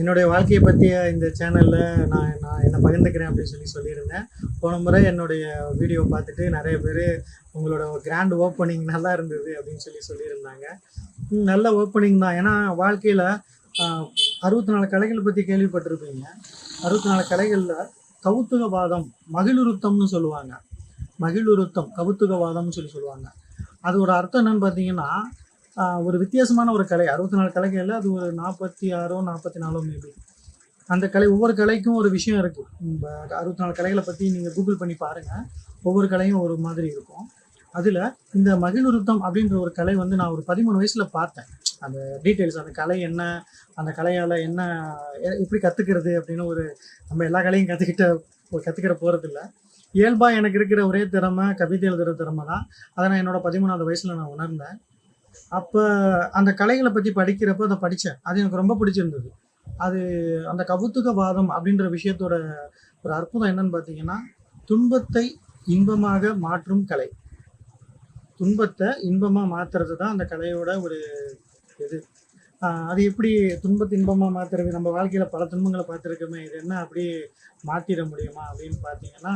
என்னுடைய வாழ்க்கையை பற்றிய இந்த சேனலில் நான் நான் என்னை பகிர்ந்துக்கிறேன் அப்படின்னு சொல்லி சொல்லியிருந்தேன். போன முறை என்னுடைய வீடியோ பார்த்துட்டு நிறைய பேர் உங்களோட கிராண்ட் ஓப்பனிங் நல்லா இருந்தது அப்படின்னு சொல்லி சொல்லியிருந்தாங்க. நல்ல ஓப்பனிங் தான். ஏன்னா வாழ்க்கையில் அறுபத்தி நாலு கலைகள் பற்றி கேள்விப்பட்டிருப்பீங்க. அறுபத்தி நாலு கலைகளில் கவுத்துகவாதம் மகிழுருத்தம்னு சொல்லுவாங்க. மகிழுருத்தம் கவுத்துகவாதம்னு சொல்லி சொல்லுவாங்க. அதோட அர்த்தம் என்னன்னு பார்த்தீங்கன்னா ஒரு வித்தியாசமான ஒரு கலை. அறுபத்தி நாலு கலைகளில் அது ஒரு நாற்பத்தி ஆறோ நாற்பத்தி நாலோ மேபி அந்த கலை ஒவ்வொரு கலைக்கும் ஒரு விஷயம் இருக்குது அறுபத்தி நாலு கலைகளை பற்றி நீங்கள் கூகுள் பண்ணி பாருங்கள் ஒவ்வொரு கலையும் ஒரு மாதிரி இருக்கும். அதில் இந்த மகிழுருத்தம் அப்படின்ற ஒரு கலை வந்து நான் ஒரு பதிமூணு வயசில் பார்த்தேன். அந்த டீட்டெயில்ஸ் அந்த கலை என்ன அந்த கலையால் என்ன எப்படி கற்றுக்கிறது அப்படின்னு ஒரு நம்ம எல்லா கலையும் கற்றுக்கிட்ட கற்றுக்கிற போகிறதில்ல இயல்பாக எனக்கு இருக்கிற ஒரே திறமை கவிதை எழுதுகிற திறமை தான் அதை நான் என்னோட பதிமூணாவது வயசில் நான் உணர்ந்தேன். அப்போ அந்த கலைகளை பற்றி படிக்கிறப்ப அதை படித்தேன் அது எனக்கு ரொம்ப பிடிச்சிருந்தது. அது அந்த கவுத்துகவாதம் அப்படின்ற விஷயத்தோட ஒரு அற்புதம் என்னன்னு பார்த்தீங்கன்னா துன்பத்தை இன்பமாக மாற்றும் கலை. துன்பத்தை இன்பமாக மாற்றுறது தான் அந்த கலையோட ஒரு இது. அது எப்படி துன்பத்தை இன்பமாக மாற்றுறது நம்ம வாழ்க்கையில் பல துன்பங்களை பார்த்துருக்கோமே இது என்ன அப்படியே மாற்றிட முடியுமா அப்படின்னு பார்த்தீங்கன்னா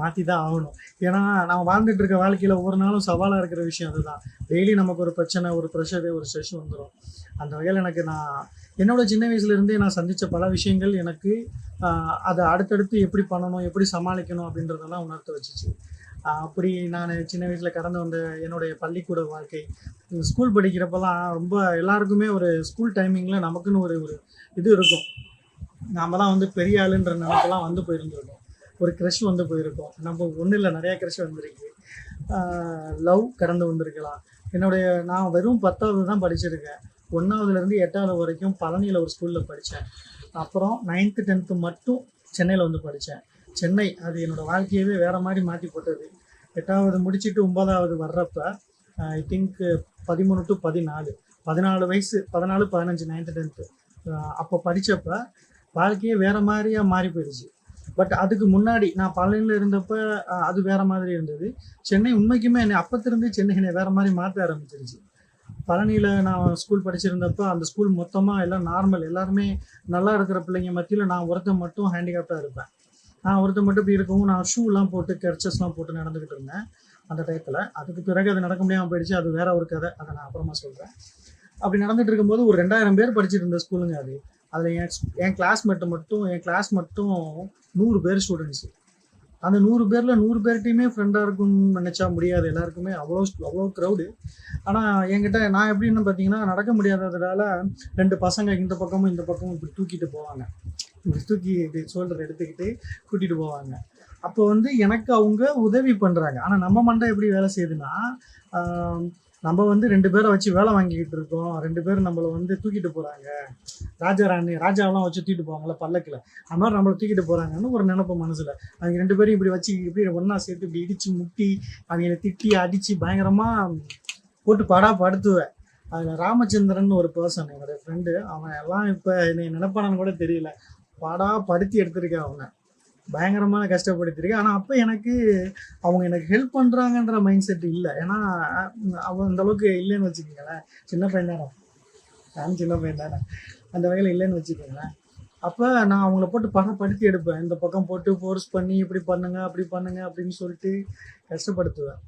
மாற்றி தான் ஆகணும். ஏன்னா நம்ம வாழ்ந்துட்டு இருக்க வாழ்க்கையில் ஒவ்வொரு நாளும் சவாலாக இருக்கிற விஷயம் அதுதான். டெய்லி நமக்கு ஒரு பிரச்சனை ஒரு ப்ரெஷரு ஒரு ஸ்ட்ரெஸ் வந்துடும் அந்த வகையில் எனக்கு நான் என்னோட சின்ன வயசுலேருந்தே நான் சந்தித்த பல விஷயங்கள் எனக்கு அதை அடுத்தடுத்து எப்படி பண்ணணும் எப்படி சமாளிக்கணும் அப்படின்றதெல்லாம் உணர்த்த வச்சுச்சு. அப்படி நான் சின்ன வயசில் கடந்து வந்த என்னுடைய பள்ளிக்கூட வாழ்க்கை ஸ்கூல் படிக்கிறப்பெல்லாம் ரொம்ப எல்லாருக்குமே ஒரு ஸ்கூல் டைமிங்கில் நமக்குன்னு ஒரு ஒரு இது இருக்கும். நாம் தான் வந்து பெரிய ஆளுன்ற நினைப்பெல்லாம் வந்து போயிருந்துருக்கோம் ஒரு க்ரஷ் வந்து போயிருக்கோம். நம்ம ஒன்றும் இல்லை நிறையா க்ரஷ் வந்திருக்கு. லவ் கடந்து வந்திருக்கலாம். என்னுடைய நான் வெறும் பத்தாவது தான் படிச்சிருக்கேன் ஒன்றாவதுலேருந்து எட்டாவது வரைக்கும் பழனியில் ஒரு ஸ்கூலில் படித்தேன் அப்புறம் நைன்த்து டென்த்து மட்டும் சென்னையில் வந்து படித்தேன் சென்னை அது என்னோடய வாழ்க்கையவே வேறு மாதிரி மாற்றி போட்டது. எட்டாவது முடிச்சுட்டு ஒன்பதாவது வர்றப்ப ஐ திங்க் பதிமூணு டு பதினாலு. பதினாலு வயசு பதினாலு பதினஞ்சு நைன்த்து டென்த்து அப்போ படித்தப்ப வாழ்க்கையே வேறு மாதிரியாக மாறி போயிடுச்சு. பட் அதுக்கு முன்னாடி நான் பழனியில் இருந்தப்ப அது வேற மாதிரி இருந்தது. சென்னை உண்மைக்குமே என்னை அப்பத்திலிருந்து சென்னை என்னை வேற மாதிரி மாற்ற ஆரம்பிச்சிருச்சு. பழனியில் நான் ஸ்கூல் படிச்சிருந்தப்ப அந்த ஸ்கூல் மொத்தமாக எல்லாம் நார்மல் எல்லாருமே நல்லா இருக்கிற பிள்ளைங்க மத்தியில் நான் ஒருத்தன் மட்டும் ஹேண்டிகேப்டாக இருப்பேன். நான் ஒருத்தன் மட்டும் இப்படி இருக்கவும் நான் ஷூலாம் போட்டு கெர்ச்சஸ்லாம் போட்டு நடந்துக்கிட்டு இருந்தேன் அந்த டயத்தில் அதுக்கு பிறகு அது நடக்க முடியாமல் போயிடுச்சு. அது வேற ஒரு கதை. அதை நான் அப்புறமா சொல்கிறேன் அப்படி நடந்துட்டு இருக்கும்போது ஒரு ரெண்டாயிரம் பேர் படிச்சிட்டு இருந்த ஸ்கூலுங்க அது. அதில் என் என் கிளாஸ்மேட்டு மட்டும் என் கிளாஸ் மட்டும் நூறு பேர் ஸ்டூடெண்ட்ஸு அந்த நூறு பேரில் நூறு பேர்கிட்டையுமே ஃப்ரெண்டாக இருக்கும்னு நினச்சா முடியாது எல்லாருக்குமே. அவ்வளோ அவ்வளோ க்ரௌடு ஆனால் என்கிட்ட நான் எப்படின்னு பார்த்தீங்கன்னா நடக்க முடியாததுனால ரெண்டு பசங்க இந்த பக்கமும் இந்த பக்கமும் இப்படி தூக்கிட்டு போவாங்க. இப்படி தூக்கி இப்படி சோல்டர் எடுத்துக்கிட்டு கூட்டிகிட்டு போவாங்க. அப்போ வந்து எனக்கு அவங்க உதவி பண்ணுறாங்க ஆனால் நம்ம மண்டை எப்படி வேலை செய்யுதுன்னா நம்ம வந்து ரெண்டு பேரை வச்சு வேலை வாங்கிக்கிட்டு இருக்கோம். ரெண்டு பேரும் நம்மளை வந்து தூக்கிட்டு போகிறாங்க ராஜா ராணி ராஜாவெல்லாம் வச்சு தூக்கிட்டு போவாங்கல்ல பல்லக்கில். அது மாதிரி நம்மளை தூக்கிட்டு போகிறாங்கன்னு ஒரு நினப்பு மனசில். அவங்க ரெண்டு பேரும் இப்படி வச்சு இப்படி ஒன்றா சேர்த்து இப்படி இடித்து முட்டி அவங்கள திட்டி அடித்து பயங்கரமாக போட்டு பாடா படுத்துவேன். அதில் ராமச்சந்திரன் ஒரு பர்சன் என்னுடைய ஃப்ரெண்டு அவன் எல்லாம் இப்போ என்னை நினைப்பானான்னு கூட தெரியல. பாடா படுத்தி எடுத்திருக்கேன் அவனை. பயங்கரமான கஷ்டப்படுத்திருக்கேன் ஆனால் அப்போ எனக்கு அவங்க எனக்கு ஹெல்ப் பண்ணுறாங்கன்ற மைண்ட் செட் இல்லை. ஏன்னா அவன் அந்தளவுக்கு இல்லைன்னு வச்சுக்கோங்களேன். சின்ன பையன் தானே. நான் சின்ன பையன் தானே. அந்த வகையில் இல்லைன்னு வச்சுக்கோங்களேன். அப்போ நான் அவங்கள போட்டு பணம் படுத்தி எடுப்பேன். இந்த பக்கம் போட்டு ஃபோர்ஸ் பண்ணி இப்படி பண்ணுங்க அப்படி பண்ணுங்க அப்படின்னு சொல்லிட்டு கஷ்டப்படுத்துவேன்.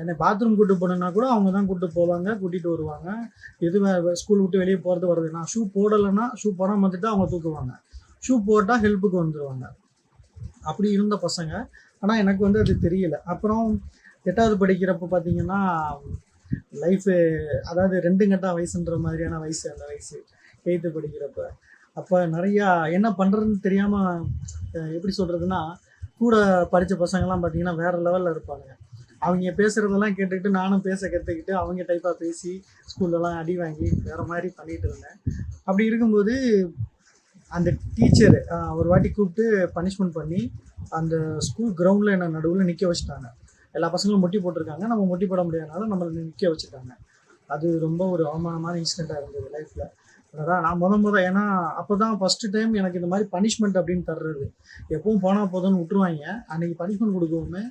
என்னை பாத்ரூம் கூட்டு போனேன்னா கூட அவங்க தான் கூட்டு போவாங்க கூட்டிகிட்டு வருவாங்க. எது ஸ்கூல் விட்டு வெளியே போகிறது வருது நான் ஷூ போடலைன்னா ஷூ போடாமல் வந்துட்டு அவங்க தூக்குவாங்க. ஷூ போட்டால் ஹெல்ப்புக்கு வந்துடுவாங்க அப்படி இருந்த பசங்க. ஆனால் எனக்கு வந்து அது தெரியல. அப்புறம் எட்டாவது படிக்கிறப்ப பார்த்தீங்கன்னா லைஃபு அதாவது ரெண்டு கட்டா வயசுன்ற மாதிரியான வயசு அந்த வயசு எயித்து படிக்கிறப்ப. அப்போ நிறையா என்ன பண்ணுறதுன்னு தெரியாமல் எப்படி சொல்கிறதுனா கூட படித்த பசங்கள்லாம் பார்த்தீங்கன்னா வேறு லெவலில் இருப்பாங்க அவங்க பேசுகிறதெல்லாம் கேட்டுக்கிட்டு நானும் பேச கற்றுக்கிட்டு அவங்க டைப்பாக பேசி ஸ்கூல்லலாம் அடி வாங்கி வேறு மாதிரி பண்ணிகிட்டு இருந்தேன். அப்படி இருக்கும்போது அந்த டீச்சர் ஒரு வாட்டி கூப்பிட்டு பனிஷ்மெண்ட் பண்ணி அந்த ஸ்கூல் கிரவுண்டில் என்ன நடுவில் நிற்க வச்சுட்டாங்க. எல்லா பசங்களும் முட்டி போட்டிருக்காங்க. நம்ம முட்டி போட முடியாதனால நம்மளை நிற்க வச்சுட்டாங்க. அது ரொம்ப ஒரு அவமானமான இன்சிடெண்ட்டாக இருந்தது லைஃப்பில் அதான் நான் முத முத ஏன்னா அப்போ தான் ஃபஸ்ட்டு டைம் எனக்கு இந்த மாதிரி பனிஷ்மெண்ட் அப்படின்னு தர்றது. எப்பவும் போனால் போதும்னு விட்டுருவாங்க. அன்றைக்கி பனிஷ்மெண்ட் கொடுக்கவுமே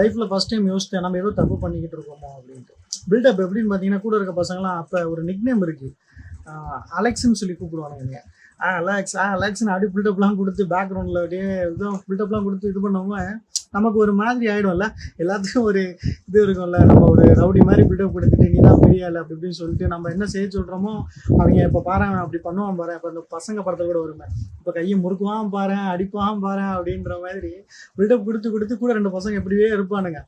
லைஃப்பில் ஃபஸ்ட் டைம் யோசித்தேன் நம்ம ஏதோ தப்பு பண்ணிக்கிட்டு இருக்கோமோ அப்படின்ட்டு. பில்டப் எப்படின்னு பார்த்தீங்கன்னா கூட இருக்க பசங்களாம் அப்போ ஒரு நிக்னேம் இருக்குது அலெக்ஸ்ன்னு சொல்லி கூப்பிடுவாங்க என்னைய ஆ அலெக்ஸ் ஆ அலெக்ஸ்னு அப்படியே பில்டப்லாம் கொடுத்து பேக்ரவுண்டில் அப்படியே இதுவும் பில்டப்லாம் கொடுத்து இது பண்ணாமல் நமக்கு ஒரு மாதிரி ஆகிடும்ல எல்லாத்துக்கும் ஒரு இது இருக்கும்ல. நம்ம ஒரு ரவுடி மாதிரி பில்டப் கொடுத்துட்டு நீ தான் பெரிய ஆள் அப்படி இப்படின்னு சொல்லிட்டு நம்ம என்ன செய்ய சொல்கிறோமோ அவங்க இப்போ பாரு அவன் அப்படி பண்ணுவான் பாரு. இப்போ அந்த பசங்க படத்தில் கூட வருமே இப்போ கையை முறுக்குவான் பாரு அடிப்பான் பாரு அப்படின்ற மாதிரி பில்டப் கொடுத்து கொடுத்து கூட ரெண்டு பசங்க எப்படியே இருப்பானுங்க.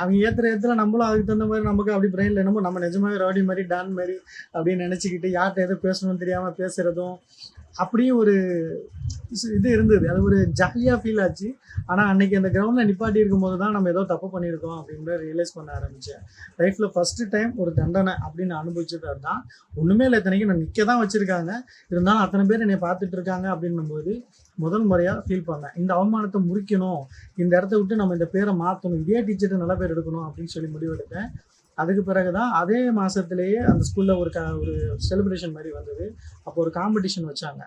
அவங்க ஏற்றுற ஏற்றுல நம்மளும் அதுக்கு தகுந்த மாதிரி நமக்கு அப்படி பிரெயினில் என்னமோ நம்ம நிஜமாவே ரவுடி மாதிரி டான் மாதிரி அப்படின்னு நினச்சிக்கிட்டு யார்கிட்ட எதுவும் பேசணும்னு தெரியாமல் பேசுகிறதும் அப்படியே ஒரு இது- இருந்தது. அது ஒரு ஜாலியாக ஃபீல் ஆச்சு. ஆனால் அன்னைக்கு அந்த கிரவுண்டில் நிப்பாட்டி இருக்கும்போது தான் நம்ம ஏதோ தப்பு பண்ணியிருக்கோம் அப்படின்னு ரியலைஸ் பண்ண ஆரம்பித்தேன் லைஃப்பில் ஃபஸ்ட்டு டைம் ஒரு தண்டனை அப்படின்னு அனுபவிச்சது அதுதான் ஒன்றுமே இல்லை இத்தனைக்கு நான் நிற்க தான் வச்சுருக்காங்க. இருந்தாலும் அத்தனை பேர் என்னை பார்த்துட்டு இருக்காங்க அப்படின்னும் போது முதல் முறையாக ஃபீல் பண்ணேன். இந்த அவமானத்தை முறிக்கணும். இந்த இடத்த விட்டு நம்ம இந்த பேரை மாற்றணும் இதே டீச்சர்கிட்ட நல்ல பேர் எடுக்கணும் அப்படின்னு சொல்லி முடிவெடுத்தேன். அதுக்கு பிறகு தான் அதே மாதத்துலேயே அந்த ஸ்கூலில் ஒரு க ஒரு செலிப்ரேஷன் மாதிரி வந்தது. அப்போ ஒரு காம்படிஷன் வச்சாங்க.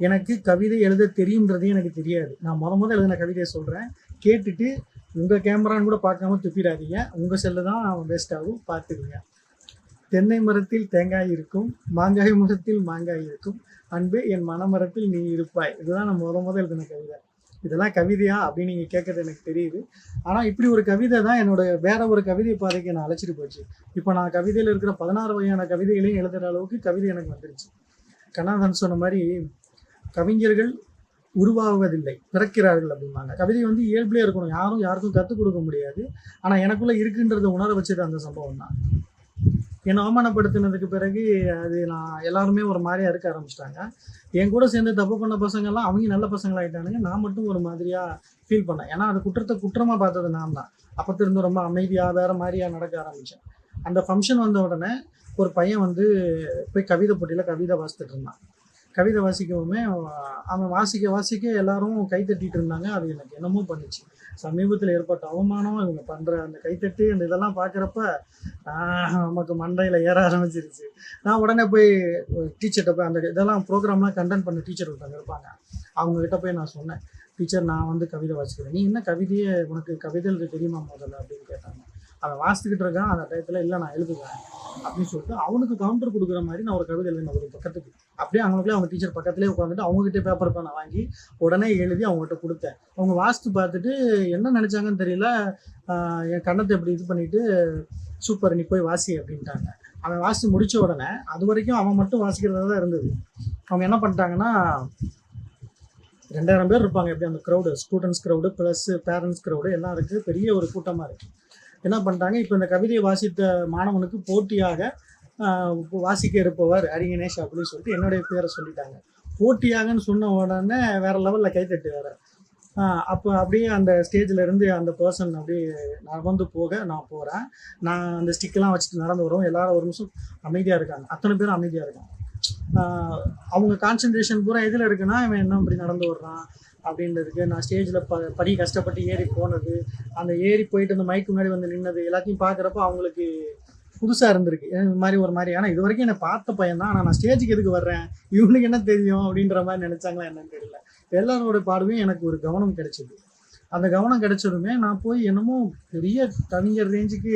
எனக்கு கவிதை எழுத தெரியுன்றதே எனக்கு தெரியாது. நான் முத முத எழுதின கவிதையை சொல்கிறேன் கேட்டுட்டு உங்கள் கேமரான்னு கூட பார்க்காம துப்பிடாதீங்க. உங்கள் செல்லு தான் வேஸ்ட் ஆகும். பார்த்துக்குங்க. தென்னை மரத்தில் தேங்காய் இருக்கும். மாங்காய் மரத்தில் மாங்காய் இருக்கும். அன்பே என் மனமரத்தில் நீ இருப்பாய். இதுதான் நான் முத முத எழுதின கவிதை. இதெல்லாம் கவிதையா அப்படின்னு நீங்கள் கேட்குறது எனக்கு தெரியுது. ஆனால் இப்படி ஒரு கவிதை தான் என்னோட வேற ஒரு கவிதை பாதைக்கு நான் அழைச்சிட்டு போச்சு. இப்போ நான் கவிதையில் இருக்கிற பதினாறு வகையான கவிதைகளையும் எழுதுகிற அளவுக்கு கவிதை எனக்கு வந்துருச்சு. கண்ணாதன் சொன்ன மாதிரி கவிஞர்கள் உருவாவதில்லை பிறக்கிறார்கள் அப்படிம்பாங்க. கவிதை வந்து இயல்பிலே இருக்கணும். யாரும் யாருக்கும் கற்றுக் கொடுக்க முடியாது. ஆனால் எனக்குள்ளே இருக்குன்றதை உணர வச்சது அந்த சம்பவம் தான் என்னை அவமானப்படுத்தினதுக்கு பிறகு அது நான் எல்லாருமே ஒரு மாதிரியாக இருக்க ஆரம்பிச்சிட்டாங்க. என் கூட சேர்ந்து தப்பு பண்ண பசங்கள்லாம் அவங்க நல்ல பசங்களாயிட்டானுங்க. நான் மட்டும் ஒரு மாதிரியாக ஃபீல் பண்ணேன். ஏன்னா அது குற்றத்தை குற்றமாக பார்த்தது நான் தான். அப்போ ரொம்ப அமைதியாக வேறு மாதிரியாக நடக்க ஆரம்பித்தேன் அந்த ஃபங்க்ஷன் வந்த உடனே ஒரு பையன் வந்து போய் கவிதை போட்டியில் கவிதை வாசித்துட்டு இருந்தான். கவிதை வாசிக்கவுமே அவன் வாசிக்க வாசிக்க எல்லாரும் கை தட்டிட்டு இருந்தாங்க. அது எனக்கு என்னமோ பண்ணுச்சு. சமீபத்தில் ஏற்பட்ட அவமானம் இவங்க பண்ணுற அந்த கைத்தட்டி அந்த இதெல்லாம் பார்க்குறப்ப நமக்கு மண்டையில் ஏற ஆரம்பிச்சிருச்சு. நான் உடனே போய் டீச்சர்கிட்ட போய் அந்த இதெல்லாம் ப்ரோக்ராம்லாம் கண்டென்ட் பண்ண டீச்சர் ஒருத்தவங்க இருப்பாங்க அவங்ககிட்ட போய் நான் சொன்னேன். டீச்சர் நான் வந்து கவிதை வாசிக்கிறேன். நீ என்ன கவிதையே உனக்கு கவிதை தெரியுமா முதல்ல? அப்படின்னு கேட்டாங்க. அதை வாசித்துக்கிட்டு இருக்கான். அந்த டயத்தில் இல்லை நான் எழுதுவேன். அப்படின்னு சொல்லிட்டு அவனுக்கு கவுண்டர் கொடுக்குற மாதிரி நான் ஒரு கவிதை எழுதினேன் ஒரு பக்கத்துக்கு. அப்படியே அவங்களுக்குள்ளே அவங்க டீச்சர் பக்கத்துலேயே உட்காந்துட்டு அவங்ககிட்ட பேப்பர் பேனை வாங்கி உடனே எழுதி அவங்ககிட்ட கொடுத்தேன். அவங்க வாசித்து பார்த்துட்டு என்ன நினச்சாங்கன்னு தெரியல. என் கண்ணத்தை இப்படி இது பண்ணிட்டு சூப்பர் நீ போய் வாசி அப்படின்ட்டாங்க. அவன் வாசித்து முடித்த உடனே அது வரைக்கும் அவன் மட்டும் வாசிக்கிறதா தான் இருந்தது. அவங்க என்ன பண்ணிட்டாங்கன்னா ரெண்டாயிரம் பேர் இருப்பாங்க. எப்படி அந்த crowd students crowd plus parents crowd எல்லாம் இருக்குது பெரிய ஒரு கூட்டமாக இருக்குது என்ன பண்ணுறாங்க இப்போ இந்த கவிதையை வாசித்த மாணவனுக்கு போட்டியாக வாசிக்க இருப்பவர் அரிங்கனேஷ் அப்படின்னு சொல்லிட்டு என்னுடைய பேரை சொல்லிட்டாங்க. போட்டியாகன்னு சொன்ன உடனே வேற லெவலில் கைத்தட்டு வேற அப்போ அப்படியே அந்த ஸ்டேஜில் இருந்து அந்த பர்சன் அப்படியே நடந்து போக நான் போகிறேன் நான் அந்த ஸ்டிக்கெல்லாம் வச்சுட்டு நடந்து வரோம் எல்லாரும் ஒரு நிமிஷம் அமைதியாக இருக்காங்க. அத்தனை பேரும் அமைதியாக இருக்காங்க. அவங்க கான்சென்ட்ரேஷன் பூரா எதில் இருக்குன்னா இவன் என்ன இப்படி நடந்து வர்றான்? அப்படின்றதுக்கு நான் ஸ்டேஜில் ப படி கஷ்டப்பட்டு ஏறி போனது அந்த ஏறி போயிட்டு அந்த மைக்கு முன்னாடி வந்து நின்னது எல்லாத்தையும் பார்க்குறப்ப அவங்களுக்கு புதுசாக இருந்திருக்கு. இது இந்த மாதிரி ஒரு மாதிரி ஆனால் இது வரைக்கும் என்னை பார்த்த பையன் தான் ஆனால் நான் ஸ்டேஜுக்கு எதுக்கு வர்றேன்? இவனுக்கு என்ன தெரியும் அப்படின்ற மாதிரி நினச்சாங்களா என்னன்னு தெரியல. எல்லாரோட பாடுவையும் எனக்கு ஒரு கவனம் கிடைச்சிது. அந்த கவனம் கிடைச்சதுமே நான் போய் என்னமோ பெரிய கவிஞர் ரேஞ்சுக்கு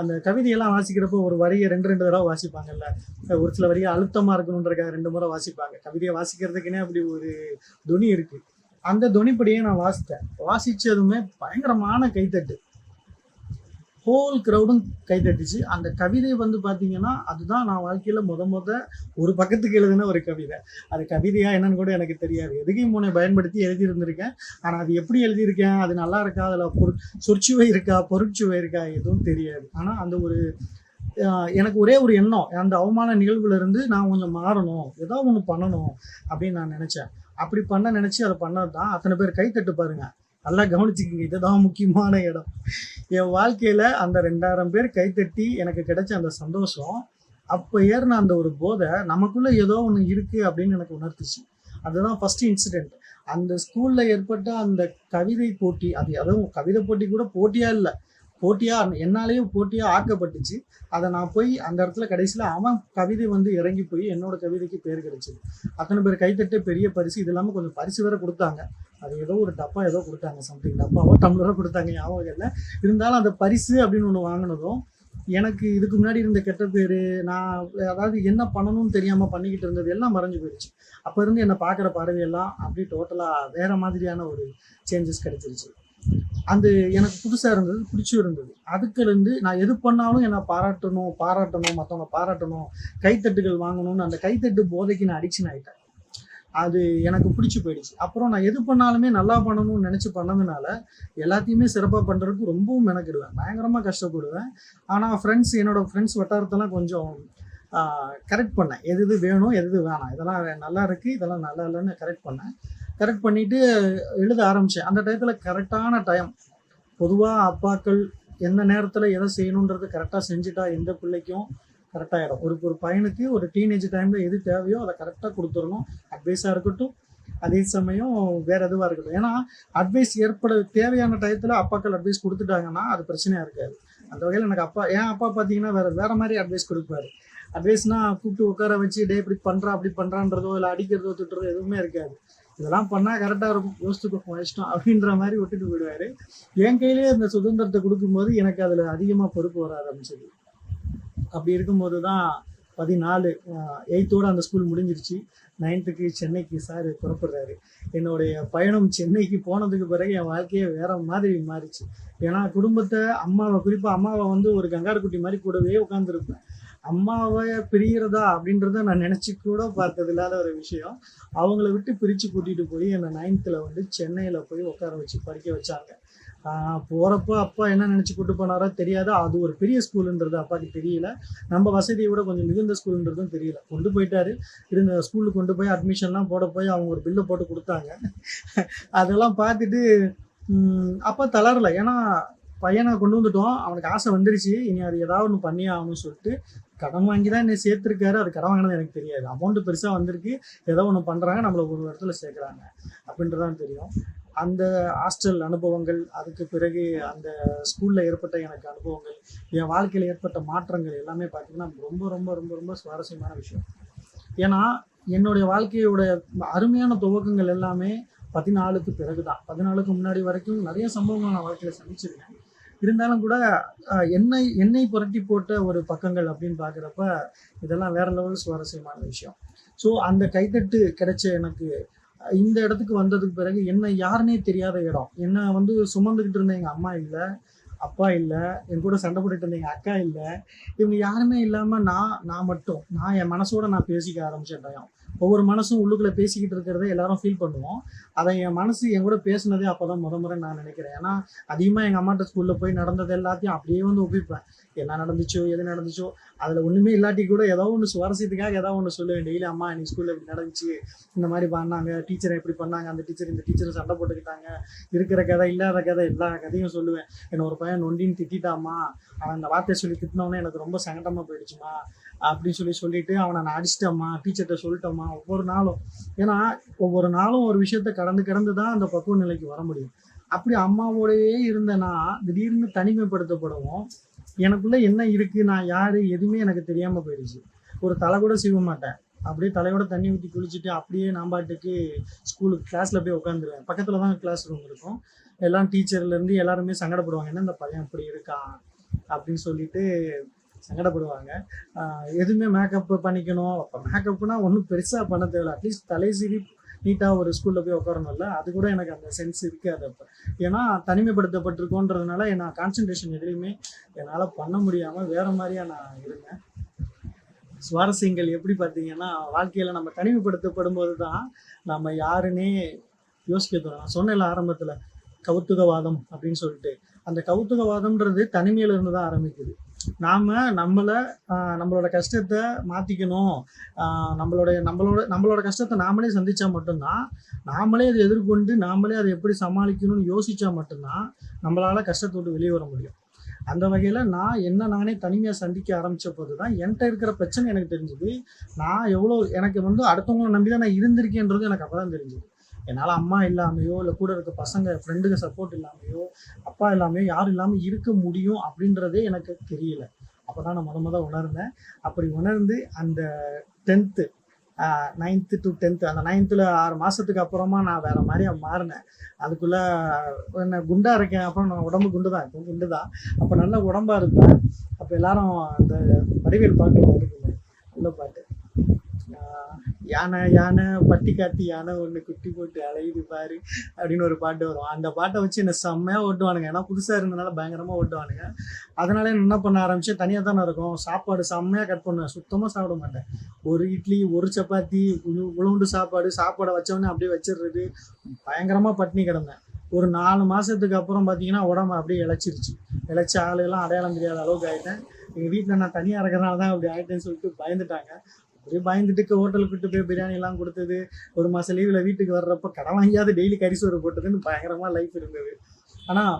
அந்த கவிதையெல்லாம் வாசிக்கிறப்போ ஒரு வரியை ரெண்டு ரெண்டு தடவை வாசிப்பாங்கல்ல. ஒரு சில வரியை அழுத்தமாக இருக்கணுன்றக்காக ரெண்டு முறை வாசிப்பாங்க. கவிதையை வாசிக்கிறதுக்குன்னே அப்படி ஒரு துணி இருக்குது அந்த துணிப்படியை நான் வாசித்தேன். வாசித்ததுமே பயங்கரமான கைத்தட்டு. ஹோல் க்ரௌடும் கைத்தட்டுச்சு. அந்த கவிதை வந்து பார்த்தீங்கன்னா அதுதான் நான் வாழ்க்கையில் முத முத ஒரு பக்கத்துக்கு எழுதின ஒரு கவிதை. அது கவிதையா என்னன்னு கூட எனக்கு தெரியாது. எதுகையும் மூனை பயன்படுத்தி எழுதியிருந்திருக்கேன்? ஆனால் அது எப்படி எழுதியிருக்கேன்? அது நல்லா இருக்கா? அதில் பொரு சொற்சுவை இருக்கா? பொருட்சுவை இருக்கா? எதுவும் தெரியாது. ஆனால் அந்த ஒரு எனக்கு ஒரே ஒரு எண்ணம். அந்த அவமான நிகழ்வுல இருந்து நான் கொஞ்சம் மாறணும். ஏதோ ஒன்று பண்ணணும் அப்படின்னு நான் நினச்சேன். அப்படி பண்ண நினச்சி அதை பண்ணது தான் அத்தனை பேர் கைத்தட்டு பாருங்க. நல்லா கவனிச்சுக்கிங்க. இதுதான் முக்கியமான இடம். என் வாழ்க்கையில் அந்த ரெண்டாயிரம் பேர் கைத்தட்டி எனக்கு கிடைச்ச அந்த சந்தோஷம் அப்போ ஏறின அந்த ஒரு போதை நமக்குள்ளே ஏதோ ஒன்று இருக்குது அப்படின்னு எனக்கு உணர்த்துச்சு. அதுதான் ஃபஸ்ட்டு இன்சிடெண்ட் அந்த ஸ்கூலில் ஏற்பட்ட அந்த கவிதை போட்டி அது அதுவும் கவிதை போட்டி கூட போட்டியாக இல்லை. போட்டியாக என்னாலேயும் போட்டியாக ஆக்கப்பட்டுச்சு. அதை நான் போய் அந்த இடத்துல கடைசியில் அவன் கவிதை வந்து இறங்கி போய் என்னோட கவிதைக்கு பேர் கிடைச்சிது. அத்தனை பேர் கைத்தட்டு பெரிய பரிசு இது இல்லாமல் கொஞ்சம் பரிசு வேற கொடுத்தாங்க. அது ஏதோ ஒரு டப்பா ஏதோ கொடுத்தாங்க சம்திங் டப்பாவோ டம்ளரோ கொடுத்தாங்க ஞாபகம் இல்லை. இருந்தாலும் அந்த பரிசு அப்படின்னு ஒன்று வாங்கினதும் எனக்கு இதுக்கு முன்னாடி இருந்த கெட்ட பேர் நான் அதாவது என்ன பண்ணணும்னு தெரியாமல் பண்ணிக்கிட்டு இருந்தது எல்லாம் மறைஞ்சு போயிடுச்சு. அப்போ இருந்து என்னை பார்க்குற பார்வையெல்லாம் அப்படி டோட்டலாக வேறு மாதிரியான ஒரு சேஞ்சஸ் கிடைச்சிருச்சு. அது எனக்கு புதுசாக இருந்தது பிடிச்சி இருந்தது. அதுக்குலேருந்து நான் எது பண்ணாலும் என்னை பாராட்டணும் பாராட்டணும் மற்றவங்க பாராட்டணும் கைத்தட்டுகள் வாங்கணும்னு அந்த கைத்தட்டு போதைக்கு நான் அடிக்ஷன் ஆகிட்டேன் அது எனக்கு பிடிச்சி போயிடுச்சு. அப்புறம் நான் எது பண்ணாலுமே நல்லா பண்ணணும்னு நினச்சி பண்ணதுனால எல்லாத்தையுமே சிறப்பாக பண்ணுறதுக்கு ரொம்பவும் மெனக்கிடுவேன். பயங்கரமாக கஷ்டப்படுவேன். ஆனால் ஃப்ரெண்ட்ஸ் என்னோட ஃப்ரெண்ட்ஸ் வட்டாரத்தெல்லாம் கொஞ்சம் கரெக்ட் பண்ணேன். எது எது வேணும் எது எது வேணாம். இதெல்லாம் நல்லா இருக்குது இதெல்லாம் நல்லா இல்லைன்னு கரெக்ட் பண்ணேன். கரெக்ட் பண்ணிட்டு எழுத ஆரம்பித்தேன் அந்த டயத்தில் கரெக்டான டைம் பொதுவாக அப்பாக்கள் எந்த நேரத்தில் எதை செய்யணுன்றது கரெக்டாக செஞ்சுட்டா எந்த பிள்ளைக்கும் கரெக்டாகிடும் ஒரு ஒரு பையனுக்கு ஒரு டீனேஜ் டைமில் எது தேவையோ அதை கரெக்டாக கொடுத்துடணும். அட்வைஸாக இருக்கட்டும். அதே சமயம் வேறு எதுவாக இருக்கட்டும். ஏன்னா அட்வைஸ் ஏற்பட தேவையான டயத்தில் அப்பாக்கள் அட்வைஸ் கொடுத்துட்டாங்கன்னா அது பிரச்சனையாக இருக்காது. அந்த வகையில் எனக்கு அப்பா என் அப்பா பார்த்தீங்கன்னா வேறு வேறு மாதிரி அட்வைஸ் கொடுப்பாரு. அட்வைஸ்னால் கூப்பிட்டு உட்கார வச்சு டே இப்படி பண்ணுறா அப்படி பண்ணுறான்றதோ இல்லை அடிக்கிறதோ திட்டுறதோ எதுவுமே இருக்காது. இதெல்லாம் பண்ணால் கரெக்டாக இருக்கும். யோசிச்சுக்கோ இஷ்டம் அப்படின்ற மாதிரி விட்டுட்டு போயிடுவாரு. என் கையிலேயே இந்த சுதந்திரத்தை கொடுக்கும்போது எனக்கு அதில் அதிகமாக பொறுப்பு வர ஆரம்பிச்சது அப்படி இருக்கும்போது தான் பதினாலு எயித்தோடு அந்த ஸ்கூல் முடிஞ்சிருச்சு. நைன்த்துக்கு சென்னைக்கு சார் புறப்படுறாரு. என்னுடைய பயணம் சென்னைக்கு போனதுக்கு பிறகு என் வாழ்க்கையே வேற மாதிரி மாறிச்சு. ஏன்னா குடும்பத்தை அம்மாவை குறிப்பாக அம்மாவை வந்து ஒரு கங்காரக்குட்டி மாதிரி கூடவே உட்காந்துருப்பேன் அம்மாவை பிரியறதா அப்படின்றத நான் நினச்சி கூட பார்த்தது இல்லாத ஒரு விஷயம். அவங்கள விட்டு பிரித்து கூட்டிகிட்டு போய் என்னை நைன்த்தில் வந்து சென்னையில் போய் உட்கார வச்சு படிக்க வச்சாங்க. போகிறப்போ அப்பா என்ன நினச்சி கூட்டு போனாரோ தெரியாது. அது ஒரு பெரிய ஸ்கூலுன்றது அப்பாவுக்கு தெரியல. நம்ம வசதியை விட கொஞ்சம் மிகுந்த ஸ்கூலுன்றதும் தெரியல. கொண்டு போயிட்டாரு. இருந்த ஸ்கூலுக்கு கொண்டு போய் அட்மிஷன்லாம் போட போய் அவங்க ஒரு பில்லை போட்டு கொடுத்தாங்க. அதெல்லாம் பார்த்துட்டு அப்பா தளரல. ஏன்னா பையனை கொண்டு வந்துட்டோம். அவனுக்கு ஆசை வந்துருச்சு. இனி அது ஏதாவது ஒன்று பண்ணி ஆகணும்னு சொல்லிட்டு கடன் வாங்கி தான் என்னை சேர்த்துருக்காரு. அது கடன் வாங்கினது எனக்கு தெரியாது. அமௌண்ட்டு பெருசாக வந்திருக்கு. ஏதோ ஒன்று பண்ணுறாங்க நம்மளை ஒரு இடத்துல சேர்க்குறாங்க. அப்படின்றதான் தெரியும். அந்த ஹாஸ்டல் அனுபவங்கள் அதுக்கு பிறகு அந்த ஸ்கூலில் ஏற்பட்ட எனக்கு அனுபவங்கள் என் வாழ்க்கையில் ஏற்பட்ட மாற்றங்கள் எல்லாமே பார்த்தீங்கன்னா ரொம்ப ரொம்ப ரொம்ப ரொம்ப சுவாரஸ்யமான விஷயம். ஏன்னா என்னுடைய வாழ்க்கையோட அருமையான துவக்கங்கள் எல்லாமே பதினாலுக்கு பிறகு தான் பதினாலுக்கு முன்னாடி வரைக்கும் நிறைய சம்பவங்கள் நான் வாழ்க்கையில் சந்திச்சிருக்கேன். இருந்தாலும் கூட எண்ணெய் என்னை என்னை புரட்டி போட்ட ஒரு பக்கங்கள் அப்படின்னு பார்க்குறப்ப இதெல்லாம் வேற லெவல் சுவாரஸ்யமான விஷயம். ஸோ அந்த கைத்தட்டு கிடைச்ச எனக்கு இந்த இடத்துக்கு வந்ததுக்கு பிறகு என்ன யாருன்னே தெரியாத இடம். என்ன வந்து சுமந்துக்கிட்டு இருந்த எங்கள் அம்மா இல்லை. அப்பா இல்லை என் கூட சண்டை போட்டுட்டு இருந்த எங்கள் அக்கா இல்லை இவங்க யாருமே இல்லாமல் நான் நான் மட்டும் நான் என் மனசோட நான் பேசிக்க ஆரம்பிச்ச டைம் ஒவ்வொரு மனசும் உள்ளுக்குள்ள பேசிக்கிட்டு இருக்கிறத எல்லாரும் ஃபீல் பண்ணுவோம். அதை என் மனசு என் கூட பேசுனதே அப்பதான் முத முறை நான் நினைக்கிறேன். ஏன்னா அதிகமாக எங்கள் அம்மாட்ட ஸ்கூலில் போய் நடந்தது எல்லாத்தையும் அப்படியே வந்து ஒப்பிப்பேன். என்ன நடந்துச்சோ எது நடந்துச்சோ அதில் ஒன்றுமே இல்லாட்டி கூட ஏதோ ஒன்று சுவாரஸ்யத்துக்காக ஏதோ ஒன்று சொல்லுவேன். டெய்லி அம்மா எனக்கு ஸ்கூலில் இப்படி நடந்துச்சு. இந்த மாதிரி பண்ணாங்க. டீச்சரை இப்படி பண்ணாங்க. அந்த டீச்சர் இந்த டீச்சர் சண்டை போட்டுக்கிட்டாங்க. இருக்கிற கதை இல்லாத கதை எல்லா கதையும் சொல்லுவேன். என்ன ஒரு பையன் நொண்டின்னு திட்டாமா அவன் அந்த வார்த்தையை சொல்லி திட்டினவொன்னே எனக்கு ரொம்ப சங்கடமாக போயிடுச்சுமா அப்படின்னு சொல்லி சொல்லிட்டு அவனை நான் அடிச்சிட்டம்மா டீச்சர்கிட்ட சொல்லிட்டோம்மா ஒவ்வொரு நாளும். ஏன்னா ஒவ்வொரு நாளும் ஒரு விஷயத்த கடந்து கடந்து தான் அந்த பக்குவ நிலைக்கு வர முடியும். அப்படி அம்மாவோடையே இருந்தேன்னா திடீர்னு தனிமைப்படுத்தப்படவும். எனக்குள்ள என்ன இருக்கு நான் யாரு எதுவுமே எனக்கு தெரியாம போயிடுச்சு. ஒரு தலை கூட சீவ மாட்டேன். அப்படியே தலையோட தண்ணி ஊற்றி குளிச்சுட்டு அப்படியே நான் பாட்டுக்கு ஸ்கூலுக்கு கிளாஸில் போய் உட்காந்துருவேன் பக்கத்தில் தான் கிளாஸ் ரூம் இருக்கும். எல்லாம் டீச்சர்லேருந்து எல்லாருமே சங்கடப்படுவாங்க. என்ன இந்த பையன் இப்படி இருக்கான்? அப்படின்னு சொல்லிட்டு சங்கடப்படுவாங்க. எதுவுமே மேக்கப் பண்ணிக்கணும். அப்போ மேக்கப்னா ஒன்றும் பெருசாக பண்ண தேவையில்ல. அட்லீஸ்ட் தலை சிரி நீட்டாக ஒரு ஸ்கூலில் போய் உட்காரணும்ல அது கூட எனக்கு அந்த சென்ஸ் இருக்காது அப்போ. ஏன்னா தனிமைப்படுத்தப்பட்டிருக்கோன்றதுனால நான் கான்சன்ட்ரேஷன் எதுலேயுமே என்னால் பண்ண முடியாமல் வேறு மாதிரியாக நான் இருந்தேன். சுவாரஸ்யங்கள் எப்படி பார்த்தீங்கன்னா வாழ்க்கையில் நம்ம தனிமைப்படுத்தப்படும் போது தான் நம்ம யாருன்னே யோசிக்க தோணும் நான் சொன்னேன்ல ஆரம்பத்தில் கௌத்துகவாதம் அப்படின்னு சொல்லிட்டு. அந்த கௌத்துகவாதம்ன்றது தனிமையிலிருந்து தான் ஆரம்பிக்குது. நாம் நம்மளை நம்மளோட கஷ்டத்தை மாற்றிக்கணும் நம்மளுடைய நம்மளோட நம்மளோட கஷ்டத்தை நாமளே சந்தித்தா மட்டும்தான் நாமளே அதை எதிர்கொண்டு நாமளே அதை எப்படி சமாளிக்கணும்னு யோசித்தா மட்டும்தான் நம்மளால கஷ்டத்தை விட்டு வெளியே வர முடியும். அந்த வகையில் நான் என்ன நானே தனிமையாக சந்திக்க ஆரம்பித்த போது தான் என்கிட்ட இருக்கிற பிரச்சனை எனக்கு தெரிஞ்சுது. நான் எவ்வளோ எனக்கு வந்து அடுத்தவங்களை நம்பி தான் நான் இருந்திருக்கேன்றது எனக்கு அப்போ தான் தெரிஞ்சுது. என்னால் அம்மா இல்லாமையோ இல்லை கூட இருக்க பசங்க ஃப்ரெண்டுங்க சப்போர்ட் இல்லாமையோ அப்பா இல்லாமையோ யாரும் இல்லாமல் இருக்க முடியும் அப்படின்றதே எனக்கு தெரியல. அப்போ தான் நான் முத முத உணர்ந்தேன். அப்படி உணர்ந்து அந்த டென்த்து நைன்த்து டு டென்த்து அந்த நைன்த்தில் ஆறு மாதத்துக்கு அப்புறமா நான் வேறு மாதிரியாக மாறினேன். அதுக்குள்ளே என்ன குண்டாக இருக்கேன். அப்புறம் நான் உடம்பு குண்டு தான் இப்போ குண்டு தான் அப்போ நல்ல உடம்பாக இருப்பேன். அப்போ எல்லாரும் அந்த வடிவேல் பாட்டு ஒண்ணு இருக்குங்க நல்ல பாட்டு. யானை யானை பட்டி காட்டி யானை ஒன்று குட்டி போட்டு அலையுது பாரு அப்படின்னு ஒரு பாட்டு வரும். அந்த பாட்டை வச்சு என்ன செம்மையாக ஓட்டுவானுங்க. ஏன்னா புதுசாக இருந்தனால பயங்கரமாக ஓட்டுவானுங்க. அதனால என்ன பண்ண ஆரம்பிச்சு தனியாக தானே இருக்கும். சாப்பாடு செம்மையாக கட் பண்ணுவேன். சுத்தமாக சாப்பிட மாட்டேன். ஒரு இட்லி ஒரு சப்பாத்தி உளு- சாப்பாடு சாப்பாடை வச்சவொடனே அப்படியே வச்சிடுறது. பயங்கரமாக பட்டினி கிடந்தேன். ஒரு நாலு மாதத்துக்கு அப்புறம் பார்த்தீங்கன்னா உடம்பு அப்படியே இழைச்சிருச்சு இழைச்சி ஆளுகெல்லாம் அடையாளம் தெரியாத அளவுக்கு ஆகிட்டேன் எங்கள் வீட்டில் நான் தனியாக இருக்கிறனால தான் அப்படி ஆகிட்டேன்னு சொல்லிட்டு பயந்துட்டாங்க. அப்படியே பயந்துட்டு ஹோட்டலுக்கு கூட்டு போய் பிரியாணி எல்லாம் கொடுத்தது. ஒரு மாதம் லீவில் வீட்டுக்கு வர்றப்ப கடன் வாங்கியாவது டெய்லி கறி சோறு போட்டதுன்னு பயங்கரமாக லைஃப் இருந்தது. ஆனால்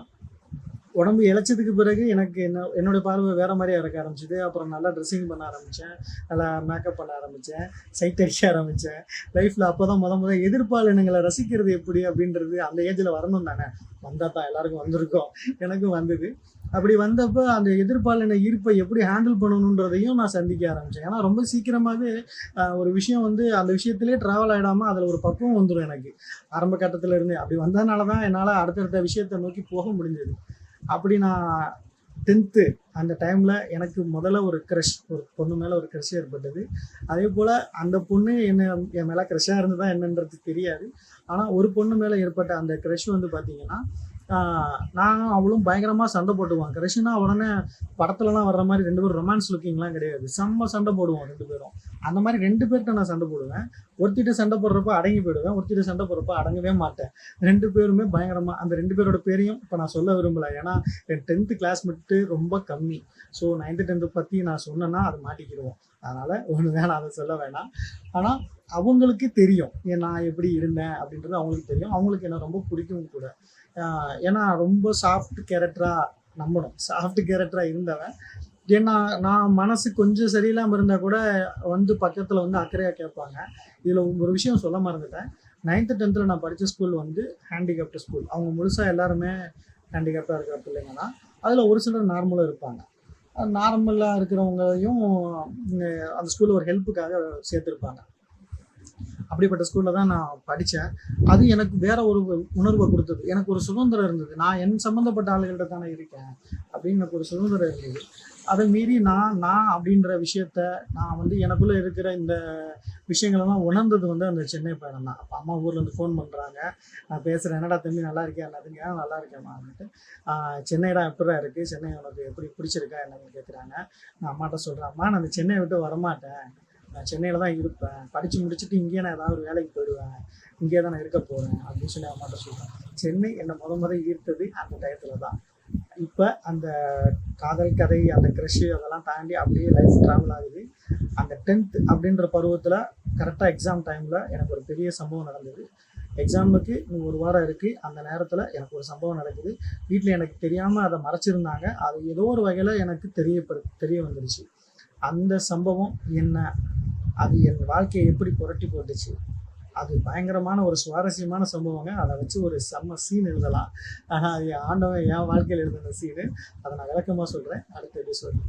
உடம்பு இழைச்சதுக்கு பிறகு எனக்கு என்ன என்னோட பார்வை வேற மாதிரியா இருக்க ஆரம்பிச்சிது. அப்புறம் நல்லா ட்ரெஸ்ஸிங் பண்ண ஆரம்பித்தேன் நல்லா மேக்கப் பண்ண ஆரம்பித்தேன் சைட் அடிக்க ஆரம்பித்தேன் லைஃப்பில் அப்போ தான் முத முதல் எதிர்பாலினங்களை ரசிக்கிறது எப்படி அப்படின்றது அந்த ஏஜில் வரணும் தானே. வந்தால் தான் எல்லாருக்கும் வந்திருக்கோம். எனக்கும் வந்தது. அப்படி வந்தப்போ அந்த எதிர்ப்பாளின ஈர்ப்பை எப்படி ஹேண்டில் பண்ணணுன்றதையும் நான் சந்திக்க ஆரம்பித்தேன் ஏன்னா ரொம்ப சீக்கிரமாகவே ஒரு விஷயம் வந்து அந்த விஷயத்திலே ட்ராவல் ஆகிடாமல் அதில் ஒரு பக்குவம் வந்துடும் எனக்கு. ஆரம்ப கட்டத்தில் இருந்து. அப்படி வந்ததுனால தான் என்னால் அடுத்தடுத்த விஷயத்தை நோக்கி போக முடிஞ்சது. அப்படி நான் டென்த்து அந்த டைமில் எனக்கு முதல்ல ஒரு க்ரஷ் ஒரு பொண்ணு மேலே ஒரு க்ரஷ் ஏற்பட்டது. அதே போல் அந்த பொண்ணு என்ன என் மேலே க்ரஷ்ஷாக இருந்ததா என்னன்றது தெரியாது. ஆனால் ஒரு பொண்ணு மேலே ஏற்பட்ட அந்த க்ரஷ் வந்து பார்த்திங்கன்னா நானும் நான் அவளும் பயங்கரமாக சண்டை போட்டுவான் கடைசினா உடனே படத்துலலாம் வர்ற மாதிரி ரெண்டு பேரும் ரொமான்ஸ் லுக்கிங்லாம் கிடையாது. செம்ம சண்டை போடுவோம் ரெண்டு பேரும். அந்த மாதிரி ரெண்டு பேர்கிட்ட நான் சண்டை போடுவேன். ஒருத்திட்ட சண்டை போடுறப்ப அடங்கி போயிடுவேன். ஒருத்திட்ட சண்டை போடுறப்ப அடங்கவே மாட்டேன். ரெண்டு பேருமே பயங்கரமாக அந்த ரெண்டு பேரோட பேரையும் இப்போ நான் சொல்ல விரும்பல. ஏன்னா என் டென்த்து கிளாஸ் மட்டும் ரொம்ப கம்மி. ஸோ நைன்த்து டென்த்து பற்றி நான் சொன்னேன்னா அது மாட்டிக்கிடுவோம். அதனால் ஒன்று வேணாம் அதை சொல்ல வேணாம். ஆனால் அவங்களுக்கு தெரியும். ஏன் நான் எப்படி இருந்தேன் அப்படின்றது அவங்களுக்கு தெரியும். அவங்களுக்கு என்ன ரொம்ப பிடிக்கும் கூட. ஏன்னா ரொம்ப சாஃப்ட் கேரக்டராக நம்பணும். சாஃப்ட் கேரக்டராக இருந்தவன். ஏன்னா நான் மனசு கொஞ்சம் சரியில்லாமல் இருந்தால் கூட வந்து பக்கத்தில் வந்து அக்கறையாக கேட்பாங்க. இதில் ஒரு விஷயம் சொல்ல மறந்துட்டேன். நைன்த்து டென்த்தில் நான் படித்த ஸ்கூல் வந்து ஹேண்டிகேப்டு ஸ்கூல் அவங்க முழுசாக எல்லாருமே ஹேண்டிகேப்டாக இருக்கிற பிள்ளைங்கன்னா அதில் ஒரு சிலர் நார்மலாக இருப்பாங்க. நார்மலாக இருக்கிறவங்களையும் அந்த ஸ்கூலில் ஒரு ஹெல்ப்புக்காக சேர்த்துருப்பாங்க. அப்படிப்பட்ட ஸ்கூலில் தான் நான் படித்தேன் அது எனக்கு வேற ஒரு உணர்வை கொடுத்தது. எனக்கு ஒரு சுதந்திரம் இருந்தது. நான் என் சம்மந்தப்பட்ட ஆளுகள்கிட்ட தானே இருக்கேன் அப்படின்னு எனக்கு ஒரு சுதந்திரம் இருந்தது. அதை மீறி நான் நான் அப்படின்ற விஷயத்த நான் வந்து எனக்குள்ளே இருக்கிற இந்த விஷயங்களெல்லாம் உணர்ந்தது வந்து அந்த சென்னை பயணம் தான். அப்போ அம்மா ஊர்லேருந்து ஃபோன் பண்ணுறாங்க நான் பேசுகிறேன் என்னடா தம்பி நல்லா இருக்கியா? என்னதுங்க நல்லா இருக்கேம்மா அப்படின்ட்டு. சென்னைடா எப்படிடா இருக்குது சென்னை உனக்கு எப்படி பிடிச்சிருக்கா? என்னன்னு கேட்குறாங்க நான் அம்மாட்ட சொல்கிறேன் அம்மா நான் இந்த சென்னையை விட்டு வரமாட்டேன். நான் சென்னையில் தான் இருப்பேன். படித்து முடிச்சுட்டு இங்கேயே நான் ஏதாவது ஒரு வேலைக்கு போயிடுவேன். இங்கேயே தான் நான் இருக்க போகிறேன் அப்படின்னு சொல்லி அம்மாட்ட சொல்கிறேன் சென்னை என்னை முத முறை ஈர்த்தது அந்த டயத்தில் தான். இப்போ அந்த காதல் கதை அந்த க்ரஷ் அதெல்லாம் தாண்டி அப்படியே லைஃப் ட்ராவல் ஆகுது. அந்த டென்த் அப்படின்ற பருவத்தில் கரெக்டாக எக்ஸாம் டைமில் எனக்கு ஒரு பெரிய சம்பவம் நடந்தது. எக்ஸாமுக்கு இன்னும் ஒரு வாரம் இருக்குது அந்த நேரத்தில் எனக்கு ஒரு சம்பவம் நடக்குது. வீட்டில் எனக்கு தெரியாமல் அதை மறைச்சிருந்தாங்க. அது ஏதோ ஒரு வகையில் எனக்கு தெரியப்படு தெரிய வந்துடுச்சு அந்த சம்பவம் என்ன? அது என் வாழ்க்கையை எப்படி புரட்டி போட்டுச்சு? அது பயங்கரமான ஒரு சுவாரஸ்யமான சம்பவங்க. அதை வச்சு ஒரு செம்ம சீன் எழுதலாம். ஆனால் அது ஆண்டவன் என் வாழ்க்கையில் எழுதின சீனு அதை நான் விளக்கமாக சொல்கிறேன் அடுத்த எபிசோட்